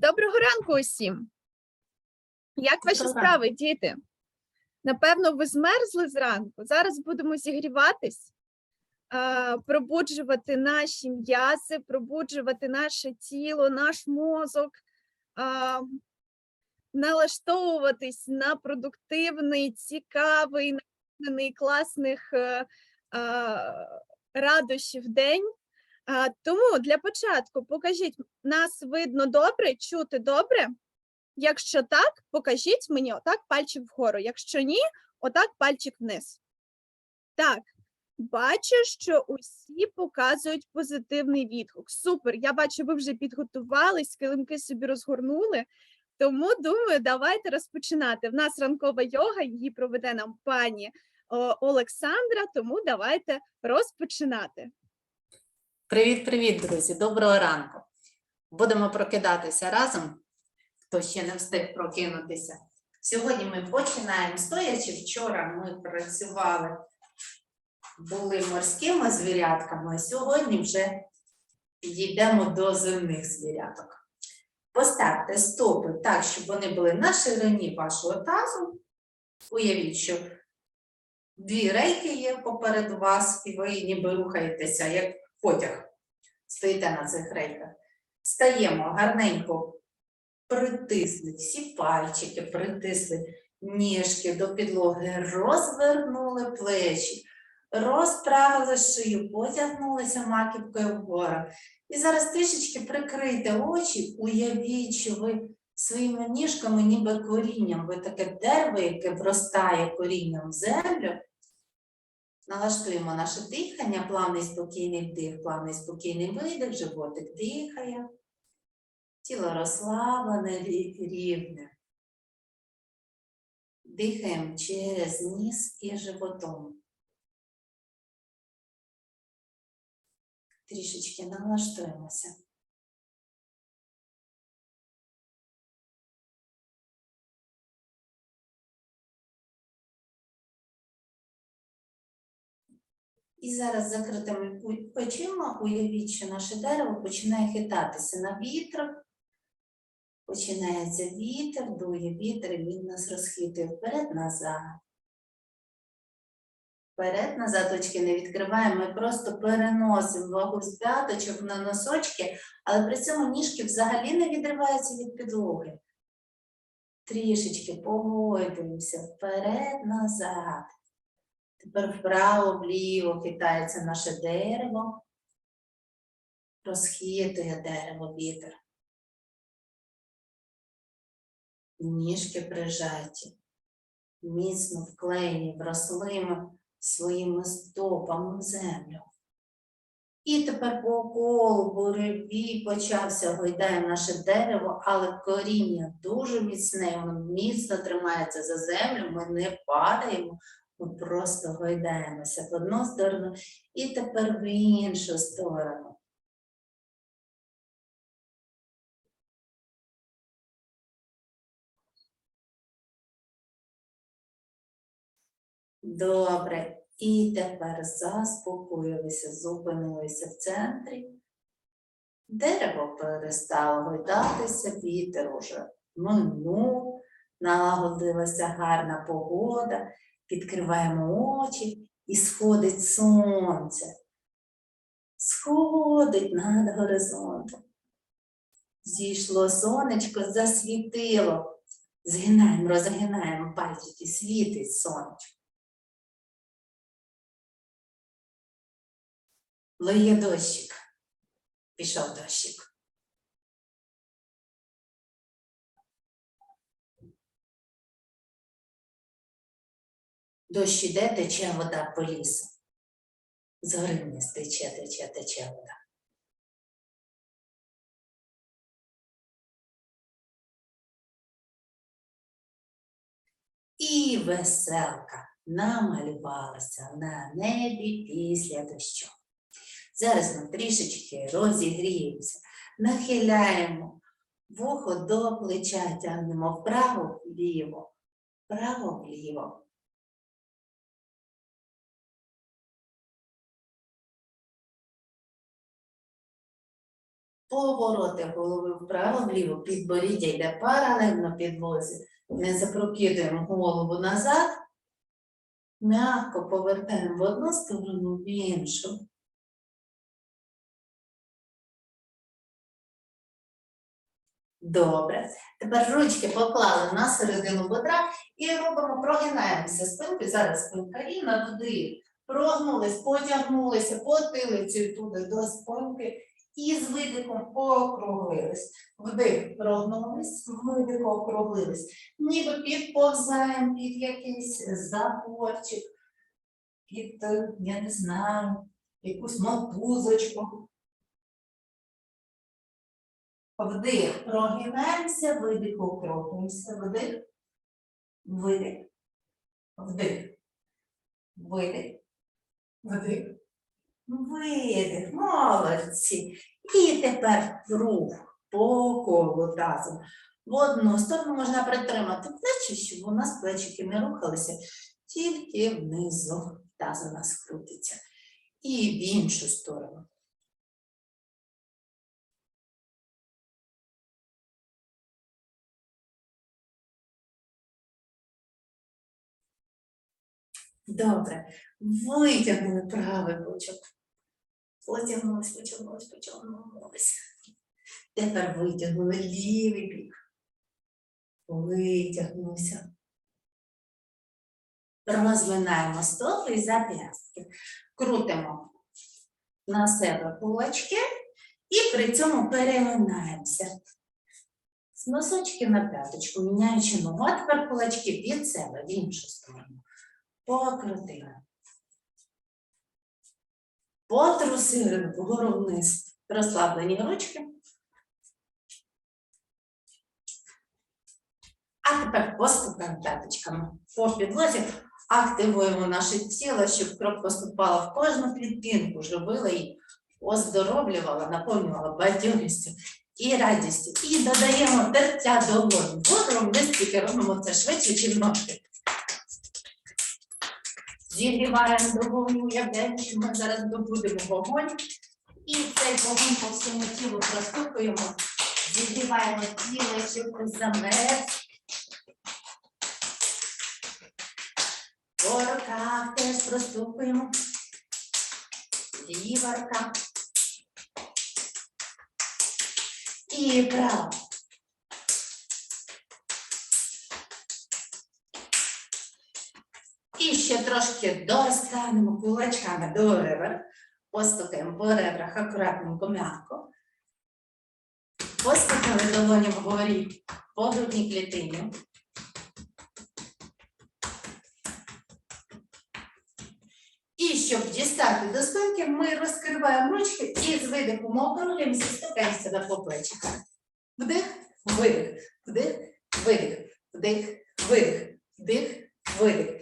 Доброго ранку усім. Як ваші Доброго справи, діти? Напевно, ви змерзли зранку. Зараз будемо зігріватись, пробуджувати наші м'язи, пробуджувати наше тіло, наш мозок, налаштовуватись на продуктивний, цікавий, наповнений класних е, радощів день. Тому для початку покажіть, нас видно добре, чути добре. Якщо так, покажіть мені отак пальчик вгору. Якщо ні, отак пальчик вниз. Так, бачу, що усі показують позитивний відгук. Супер. Я бачу, ви вже підготувались, килимки собі розгорнули. Тому думаю, давайте розпочинати. В нас ранкова йога, її проведе нам пані Олександра. Тому давайте розпочинати. Привіт, привіт, друзі! Доброго ранку! Будемо прокидатися разом, хто ще не встиг прокинутися. Сьогодні ми починаємо стоячи. Вчора ми працювали, були морськими звірятками, а сьогодні вже підійдемо до земних звіряток. Поставте стопи так, щоб вони були на ширині вашого тазу. Уявіть, що дві рейки є попереду вас, і ви ніби рухаєтеся, як потяг. Стоїте на цих рейках. Стаємо гарненько, притисли всі пальчики, притисли ніжки до підлоги, розвернули плечі, розправили шию, потягнулися маківкою вгору. І зараз трішечки прикрийте очі, уявіть, що ви своїми ніжками, ніби корінням, ви таке дерево, яке вростає корінням в землю, Налаштуємо наше дихання, плавний спокійний вдих, плавний спокійний видих, животик дихає, тіло розслаблене, рівне. Дихаємо через ніс і животом. Трішечки налаштуємося. І зараз закритими очима уявіть, що наше дерево починає хитатися на вітрах. Починається вітер, дує вітер, і він нас розхитує вперед-назад. Вперед-назад очки не відкриваємо, ми просто переносимо вагу з п'яточок на носочки, але при цьому ніжки взагалі не відриваються від підлоги. Трішечки погойдуємося вперед-назад. Тепер вправо-вліво хитається наше дерево, розхитує дерево вітер. Ніжки прижаті, міцно вклеєні, вросли ми своїми стопами в землю. І тепер по колу буревій почався, гойдає наше дерево, але коріння дуже міцне, воно міцно тримається за землю, ми не падаємо, ми просто гойдаємося в одну сторону і тепер в іншу сторону. Добре. І тепер заспокоїлися, зупинилися в центрі. Дерево перестало гойдатися, вітер уже минув, налагодилася гарна погода, відкриваємо очі і сходить сонце. Сходить над горизонтом. Зійшло сонечко, засвітило. Згинаємо, розгинаємо пальчики, світить сонечко. Лиє дощик. Пішов дощик. Дощ іде, тече вода по лісу. З гори вниз тече, тече, тече вода. І веселка намалювалася на небі після дощу. Зараз ми трішечки розігріємося, нахиляємо вухо до плеча, тягнемо вправо-вліво, вправо-вліво. Повороти голови вправо-вліво, підборіддя йде паралельно підлозі. Не запрокидуємо голову назад. М'яко повертаємо в одну сторону, в іншу. Добре. Тепер ручки поклали на середину бедра і робимо, прогинаємося спинки. Зараз спинка рівна, туди прогнулись, потягнулися, потилицею туди до спинки і з видихом округлились. Вдих, прогнулись, видих, округлились. Ніби підповзаємо під якийсь заборчик, під, я не знаю, якусь мотузочку. Вдих, прогинаємося, видих, округлюємося, вдих, видих, вдих, видих, вдих, видих, молодці. І тепер рух по колу тазом. В одну сторону можна притримати плечі, щоб у нас плечики не рухалися, тільки внизу таз у нас крутиться. І в іншу сторону. Добре. Витягнули правий бочок. Потягнулись, потягнулись, потягнулись. Тепер витягнули лівий бік. Витягнулися. Розминаємо стопи і зап'ястки. Крутимо на себе кулачки і при цьому переминаємося. З носочки на п'яточку, міняючи ногу, а тепер кулачки від себе в іншу сторону. Покрутили. Потрусили вгору вниз. Розслаблені ручки. А тепер поступаємо п'яточками по підлозі. Активуємо наше тіло, щоб кров поступала в кожну клітинку, зробила її, оздоровлювала, наповнювала бадьорістю і радістю. І додаємо тертя долонь. Вгору вниз тільки робимо це швидше, чим ножки. Зігріваємо до вогню, уявляємо, що ми зараз добудемо вогонь. І цей вогонь по всьому тілу простукуємо, зігріваємо тіло, щоб замерз. По руках теж простукуємо. Ліва рука. І права. І ще трошки достанемо кулачками до ребер. Постукаємо по ребрах акуратненько, м'яко. Постукали долоні вгорі по грудній клітині. І щоб дістати до спинки, ми розкриваємо ручки і з видихом округлюємося, стукаємося на поплечиках. Вдих, видих, вдих, видих, вдих, видих, вдих, видих.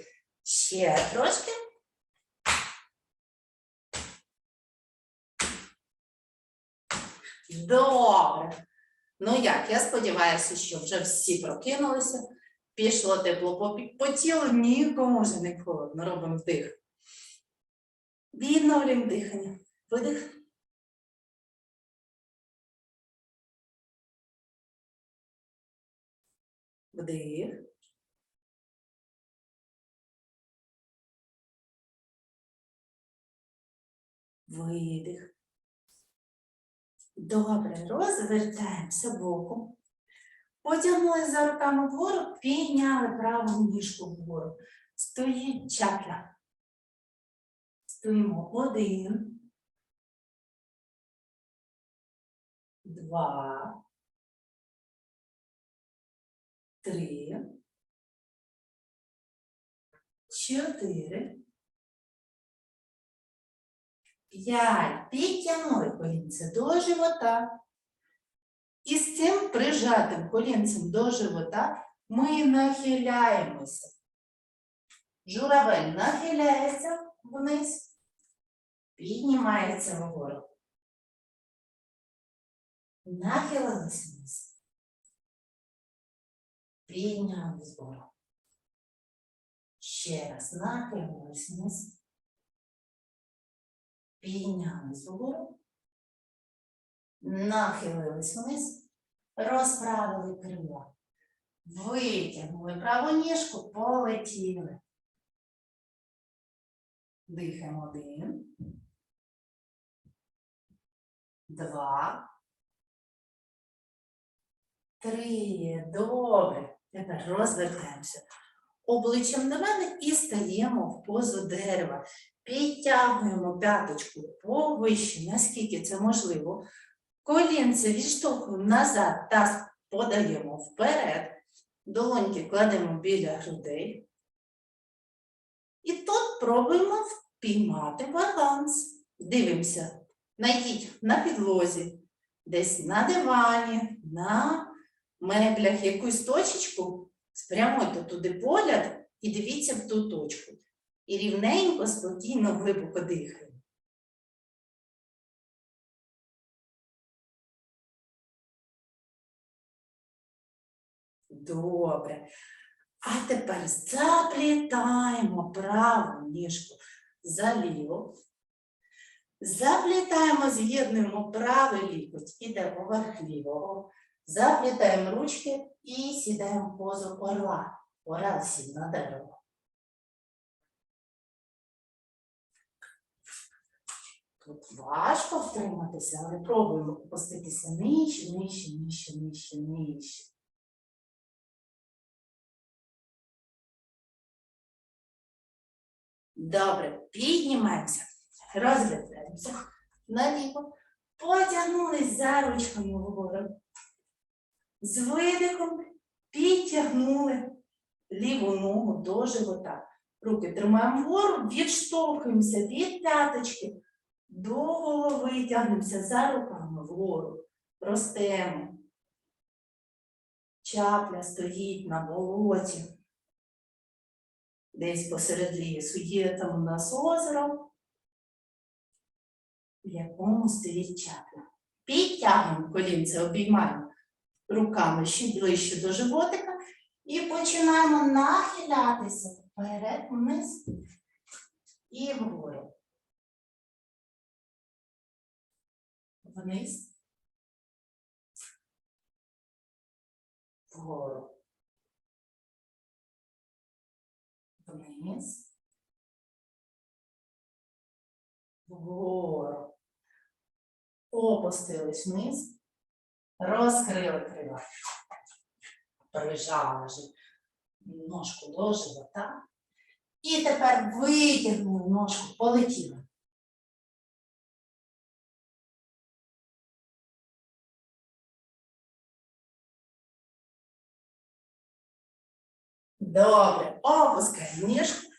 Ще трошки. Добре. Ну як, я сподіваюся, що вже всі прокинулися. Пішло тепло по, тілу, нікому вже не холодно. Робимо вдих. Відновлюємо дихання. Видих. Вдих. Видих. Добре, розвертаємося боком. Потягнули за руками вгору, підняли праву ніжку вгору. Стоїть чакра. Стоїмо один. Два. Три. Чотири. П'ять. Підтягнули колінце до живота. І з цим прижатим колінцем до живота ми нахиляємося. Журавель нахиляється вниз, піднімається вгору. Нахилилися вниз. Піднялись вгору. Ще раз нахилились вниз. Піднялись вгору. Нахилились вниз, розправили крила. Витягнули праву ніжку, полетіли. Дихаємо один. Два. Три. Добре. Тепер розвертаємося. Обличчям до мене і стаємо в позу дерева. Підтягуємо п'яточку повище, наскільки це можливо. Колінце відштовхуємо назад, таз подаємо вперед. Долоньки кладемо біля грудей. І тут пробуємо впіймати баланс. Дивимося. Найдіть на підлозі, десь на дивані, на меблях якусь точечку, спрямуйте туди погляд і дивіться в ту точку. І рівненько, спокійно, глибоко дихаємо. Добре. А тепер заплітаємо праву ніжку за ліву. Заплітаємо, з'єднуємо правий лікоть, іде поверх лівого. Заплітаємо ручки і сідаємо в позу орла. Орел сів на дерево. Тут важко втриматися, але пробуємо опуститися нижче, нижче, нижче, нижче, нижче. Добре, піднімаємося, розглядаємося наліво, потягнулись за ручками вгору. З видихом підтягнули ліву ногу до живота. Руки тримаємо вгору, відштовхуємося від п'яточки до голови, тягнемося за руками вгору, ростемо. Чапля стоїть на болоті десь посеред лісу. Є там у нас озеро, в якому стоїть чапля. Підтягуємо колінце, обіймаємо руками ще ближче до животика і починаємо нахилятися вперед, вниз і вгору. Вниз. Вгору. вниз, вгору. Опустились вниз, розкрили крила. Прижали ножку до живота. І тепер витягнули ножку, полетіли. Добре, опускаємо ніжку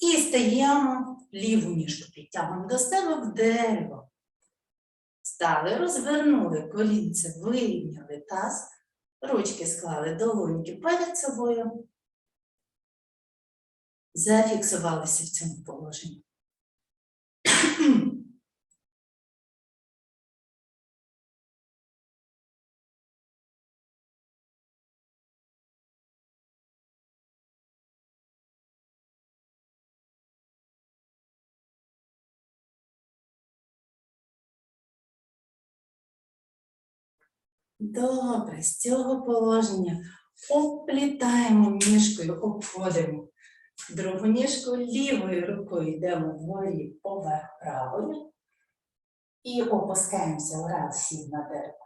і стаємо ліву ніжку, підтягуємо до себе в дерево. Стали, розвернули колінце, вирівняли таз, ручки склали долоньки перед собою. Зафіксувалися в цьому положенні. Добре, з цього положення оплітаємо ніжкою, обходимо другу ніжку лівою рукою йдемо вгорі поверх правою. і опускаємося враз сів на дерево.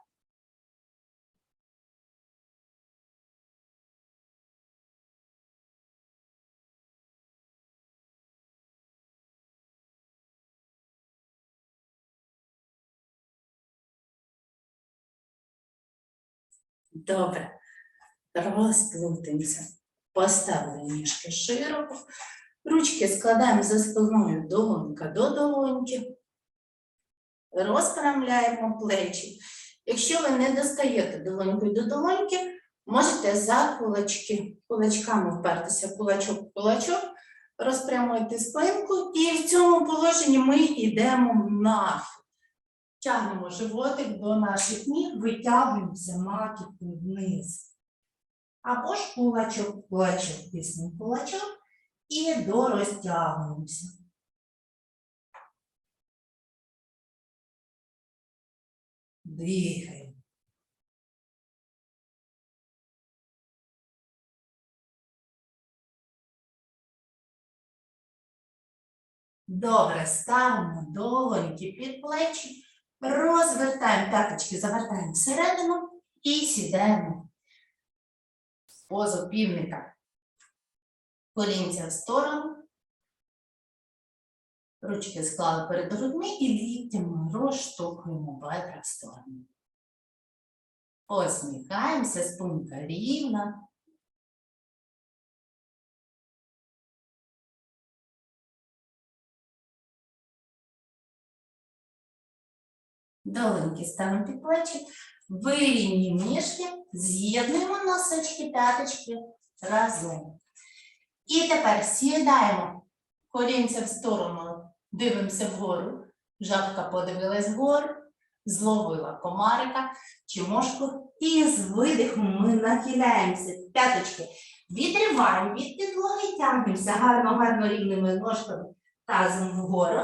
Добре. Розплутаємося. Поставили ніжки широко. Ручки складаємо за спиною долонька до долоньки. Розпрямляємо плечі. Якщо ви не достаєте долонькою до долоньки, можете за кулачки, кулачками впертися кулачок в кулачок, розпрямуйте спинку, і в цьому положенні ми йдемо нахил. Тягнемо животик до наших ніг, витягуємося маківкою вниз. Або ж кулачок, кулачок, тиснемо кулачок і дорозтягуємося. Дихаємо. Добре, ставимо долоньки під плечі, розвертаємо п'яточки, завертаємо всередину і сідаємо в позу півника. Колінця в сторону. Ручки склали перед грудьми і ліктями розштовхуємо бедра в сторону. Посміхаємося, спинка рівна. Долоньки ставимо під плечі, вирівнюємо ніжки, з'єднуємо носочки, п'яточки разом. І тепер сідаємо колінця в сторону, дивимося вгору. Жабка подивилась вгору, зловила комарика чи мошку. І з видихом ми нахиляємося, п'яточки. Відриваємо від підлоги, тягнемося гарно-гарно рівними ножками тазом вгору.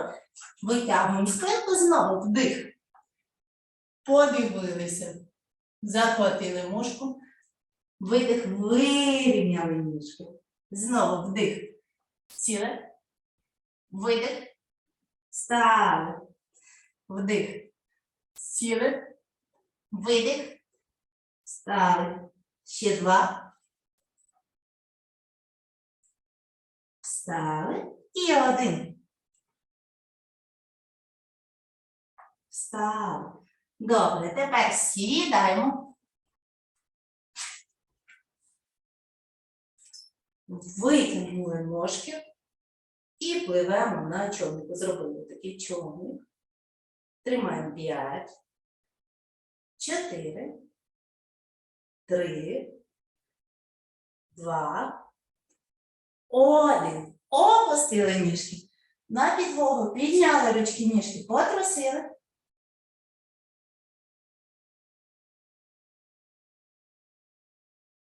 Витягуємо спинку знову вдих. Подивилися, захватили мошку, видих, вирівняли ніжки. Знову вдих. Сіли. Видих. Стали. Вдих. Сіли. Видих. Стали. Ще два. Встали. І один. Встали. Добре, тепер сідаємо. Витягнули ножки і пливемо на човнику. Зробили такий човник. Тримаємо 5, 4, 3, 2, 1. Опустили ніжки. На підлогу підняли ручки ніжки, потрусили.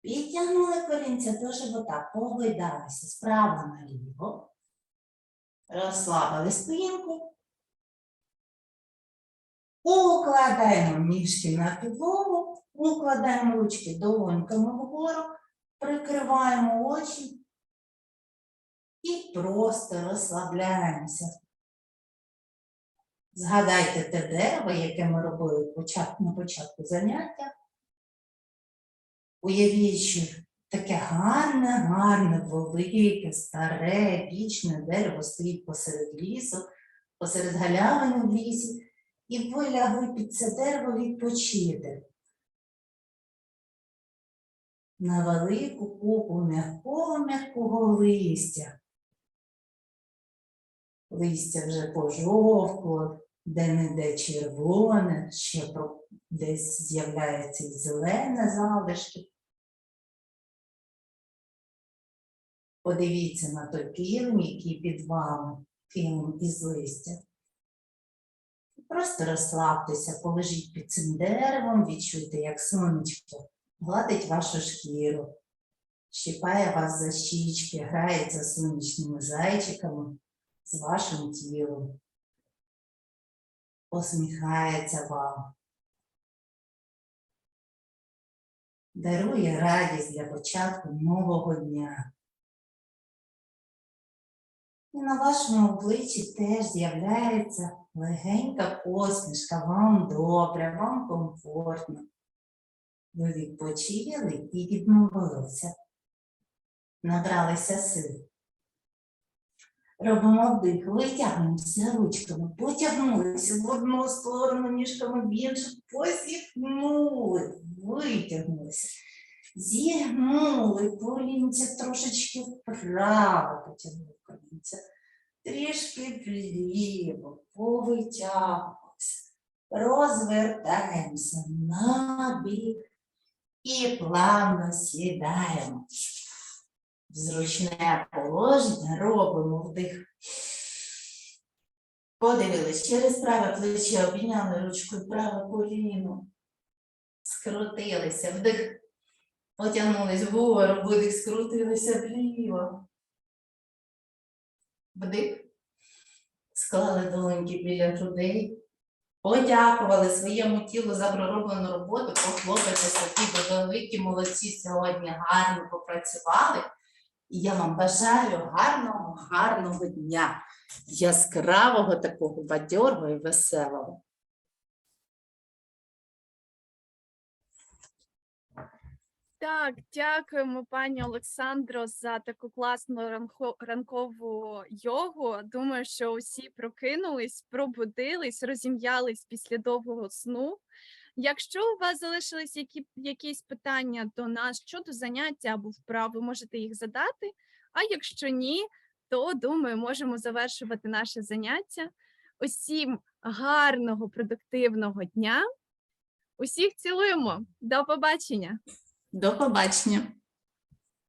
Підтягнули корінця до живота, погойдалися справа наліво. Розслабили спинку. Укладаємо ніжки на підлогу, укладаємо ручки долоньками вгору, прикриваємо очі і просто розслабляємося. Згадайте те дерево, яке ми робили на початку заняття. Уявіть, що таке гарне, гарне, велике, старе, вічне дерево стоїть посеред лісу, посеред галявини в лісі, і ви лягли під це дерево відпочити. На велику купу м'якого м'якого листя. Листя вже пожовкло, де-не-де червоне, ще десь з'являється і зелене залишки. Подивіться на той килим, який під вами, килим із листя. Просто розслабтеся, полежіть під цим деревом, відчуйте, як сонечко гладить вашу шкіру, щипає вас за щічки, грається сонячними зайчиками з вашим тілом, посміхається вам, дарує радість для початку нового дня. І на вашому обличчі теж з'являється легенька посмішка, вам добре, вам комфортно. Ви відпочили і відновилися, набралися сил. Робимо вдих, витягнемося ручками, потягнулися в одну сторону, ніжками в іншу, посіхнули, витягнулися, зігнули колінця трошечки вправо, потягнули колінця, трішки вліво, повитягувалися, розвертаємося на бік і плавно сідаємо. Зручне положення робимо вдих. Подивились через праве плече, обійняли ручкою праве коліно. Скрутилися, вдих. Потягнулись вгору, видих, скрутилися вліво. Вдих. Склали долоньки біля грудей. подякували своєму тілу за пророблену роботу, похлопайте собі, великі молодці сьогодні гарно попрацювали. І я вам бажаю гарного, гарного дня, яскравого такого бадьорого і веселого. Так, дякуємо, пані Олександро, за таку класну ранкову йогу. Думаю, що усі прокинулись, пробудились, розім'ялись після довгого сну. Якщо у вас залишились які, якісь питання до нас щодо заняття або вправ, ви можете їх задати. А якщо ні, то думаю, можемо завершувати наше заняття. Усім гарного, продуктивного дня. Усіх цілуємо. До побачення! До побачення!